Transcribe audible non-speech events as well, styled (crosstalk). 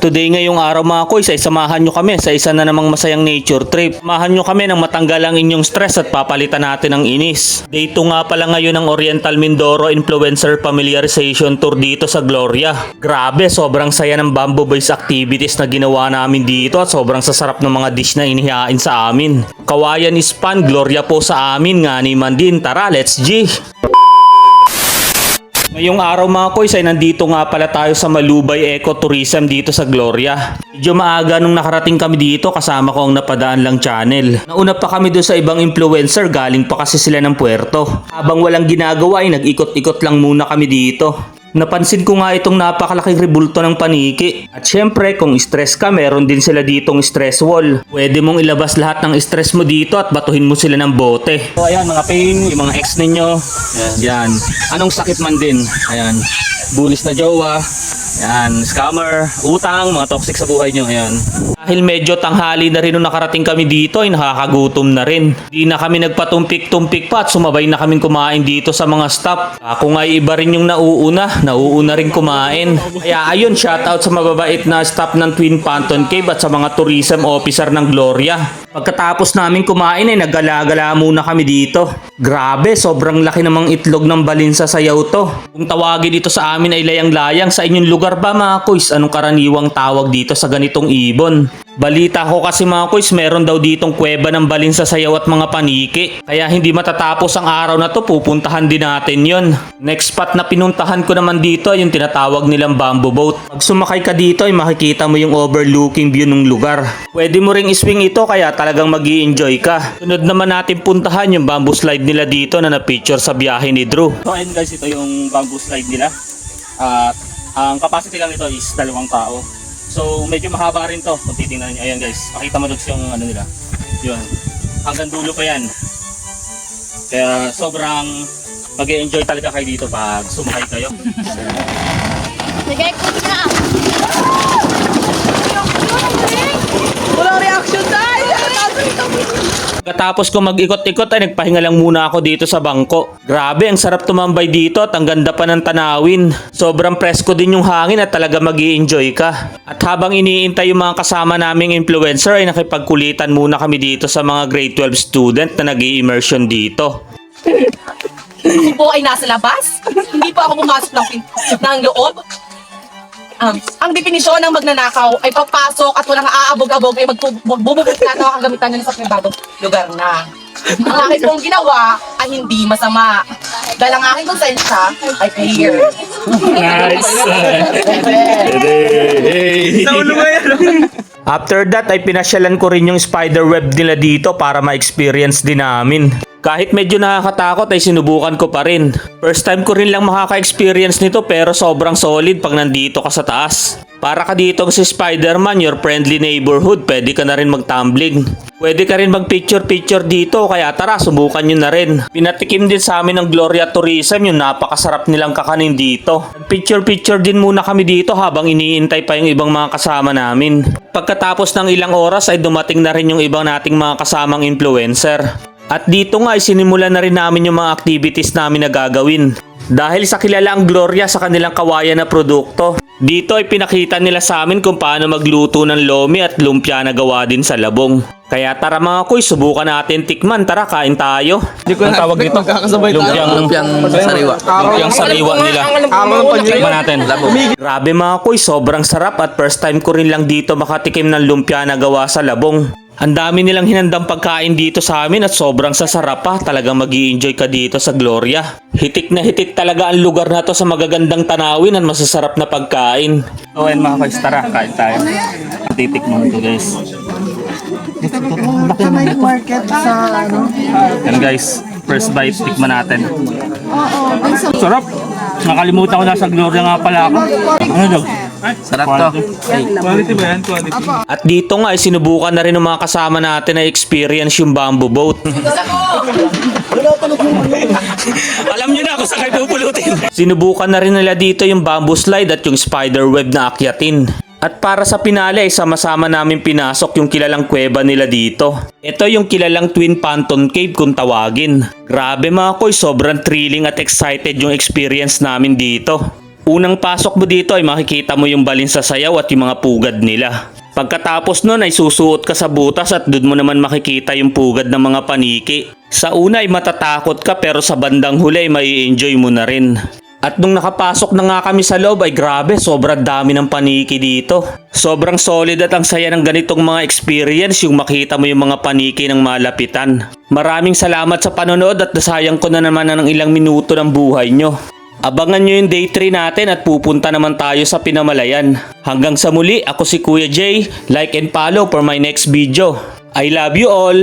Today ngayong araw mga koy, sa isamahan nyo kami sa isa na namang masayang nature trip. Samahan nyo kami nang matanggal ang inyong stress at papalitan natin ng inis. Day 2 nga pala ngayon ng Oriental Mindoro Influencer Familiarization Tour dito sa Gloria. Grabe, sobrang saya ng bamboo based activities na ginawa namin dito at sobrang sasarap ng mga dish na inihain sa amin. Kawayan is fun, Gloria po sa amin nga ni Mandin. Tara, let's G! Ngayong araw mga koys ay nandito nga pala tayo sa Malubay Eco Tourism dito sa Gloria. Medyo maaga nung nakarating kami dito kasama ko ang napadaan lang channel. Nauna pa kami doon sa ibang influencer galing pa kasi sila ng puerto. Habang walang ginagawa ay nag-ikot-ikot lang muna kami dito. Napansin ko nga itong napakalaking rebulto ng paniki. At syempre, kung stress ka, meron din sila ditong stress wall. Pwede mong ilabas lahat ng stress mo dito at batuhin mo sila ng bote. So ayan, mga pain, yung mga ex ninyo. Yan. Anong sakit man din. Ayan. Bulis na jowa. Ayan. Scammer. Utang. Mga toxic sa buhay nyo. Ayan. Dahil medyo tanghali na rin nung nakarating kami dito ay nakakagutom na rin. Di na kami nagpatumpik-tumpik pa at sumabay na kaming kumain dito sa mga stop. Ako nga iba rin yung nauuna. Nauuna rin kumain. Kaya ayun, shoutout sa mababait na staff ng Twin Panton Cave at sa mga tourism officer ng Gloria. Pagkatapos namin kumain ay nagala-gala muna kami dito. Grabe, sobrang laki namang itlog ng balin sa sayaw to. Kung tawagin ito sa amin ay layang-layang sa inyong lugar ba mga kuys? Anong karaniwang tawag dito sa ganitong ibon? Balita ko kasi mga kuys, meron daw ditong kuweba ng balin sa sayaw at mga paniki. Kaya hindi matatapos ang araw na to, pupuntahan din natin yon. Next spot na pinuntahan ko naman dito ay yung tinatawag nilang bamboo boat. Pag sumakay ka dito ay makikita mo yung overlooking view ng lugar. Pwede mo ring iswing ito kaya talagang mag enjoy ka. Sunod naman natin puntahan yung bamboo slide nila dito na na-picture sa biyahe ni Drew. So ayun guys, ito yung bamboo slide nila. At ang capacity lang ito is dalawang tao. So medyo mahaba rin to kung titingnan niyo. Ayan guys, pakita mo doon yung ano nila. Yun. Hanggang dulo pa yan. Kaya sobrang mag enjoy talaga kayo dito pag sumakay kayo. Sige, cook na. Walang reaction tayo! Pagkatapos ko mag-ikot-ikot ay nagpahinga lang muna ako dito sa bangko. Grabe, ang sarap tumambay dito at ang ganda pa ng tanawin. Sobrang presko din yung hangin at talaga mag enjoy ka. At habang iniintay yung mga kasama naming influencer ay nakipagkulitan muna kami dito sa mga grade 12 student na nag immersion dito. Ako po ay nasa labas. Hindi po ako pumasok ng, ng loob. Um, ang definisyon ng magnanakaw ay papasok at walang aabog-abog ay magbububog na ng kagamitan niya sa pribadong lugar na. Ang aking pong ginawa ay hindi masama. Dahil ang aking konsensya ay clear. After that ay pinasyalan ko rin yung spider web nila dito para ma-experience din namin. Kahit medyo nakakatakot ay sinubukan ko pa rin. First time ko rin lang makaka-experience nito pero sobrang solid pag nandito ka sa taas. Para ka dito si Spider-Man, your friendly neighborhood, pwede ka na rin mag-tumbling. Pwede ka rin mag-picture-picture dito, kaya tara, subukan nyo na rin. Pinatikim din sa amin ng Gloria Tourism yung napakasarap nilang kakanin dito. Picture-picture din muna kami dito habang iniintay pa yung ibang mga kasama namin. Pagkatapos ng ilang oras ay dumating na rin yung ibang nating mga kasamang influencer. At dito nga ay sinimulan na rin namin yung mga activities namin na gagawin. Dahil sa kilala ang Gloria sa kanilang kawayan na produkto. Dito ay pinakita nila sa amin kung paano magluto ng lomi at lumpia na gawa din sa labong. Kaya tara mga kuy, subukan natin tikman. Tara, kain tayo. Hindi ko tawag dito. Magkakasabay tayo. Lumpiang, Lumpiang sariwa. lumpiang sariwa nila. Tikman natin. Grabe mga kuy, sobrang sarap at first time ko rin lang dito makatikim ng lumpia na gawa sa labong. Ang dami nilang hinandang pagkain dito sa amin at sobrang sasarap pa. Talagang mag enjoy ka dito sa Gloria. Hitik na hitik talaga ang lugar na to sa magagandang tanawin at masasarap na pagkain. So ayun mga kuys, tara, kain tayo. Titik mo ito guys. Sa may market sa ano? Yan guys, first bite, tikman natin. Oo, sa Sarap! Nakalimutan ko na sa Gloria nga pala ako. Ano daw? Sarap to. At dito nga ay sinubukan na rin ng mga kasama natin na experience yung bamboo boat. (laughs) Alam niyo na saan kayo pupulutin. Sinubukan na rin nila dito yung bamboo slide at yung spider web na akyatin. At para sa pinali ay sama-sama namin pinasok yung kilalang kuweba nila dito. Ito yung kilalang Twin Panton Cave kung tawagin. Grabe mga koy, sobrang thrilling at excited yung experience namin dito. Unang pasok mo dito ay makikita mo yung balin sa sayaw at yung mga pugad nila. Pagkatapos nun ay susuot ka sa butas at doon mo naman makikita yung pugad ng mga paniki. Sa una ay matatakot ka pero sa bandang huli ay mai enjoy mo na rin. At nung nakapasok na nga kami sa loob ay grabe, sobrang dami ng paniki dito. Sobrang solid at ang saya ng ganitong mga experience yung makita mo yung mga paniki ng malapitan. Maraming salamat sa panonood at nasayang ko na naman ng ilang minuto ng buhay nyo. Abangan nyo yung day 3 natin at pupunta naman tayo sa Pinamalayan. Hanggang sa muli, ako si Kuya Jay. Like and follow for my next video. I love you all!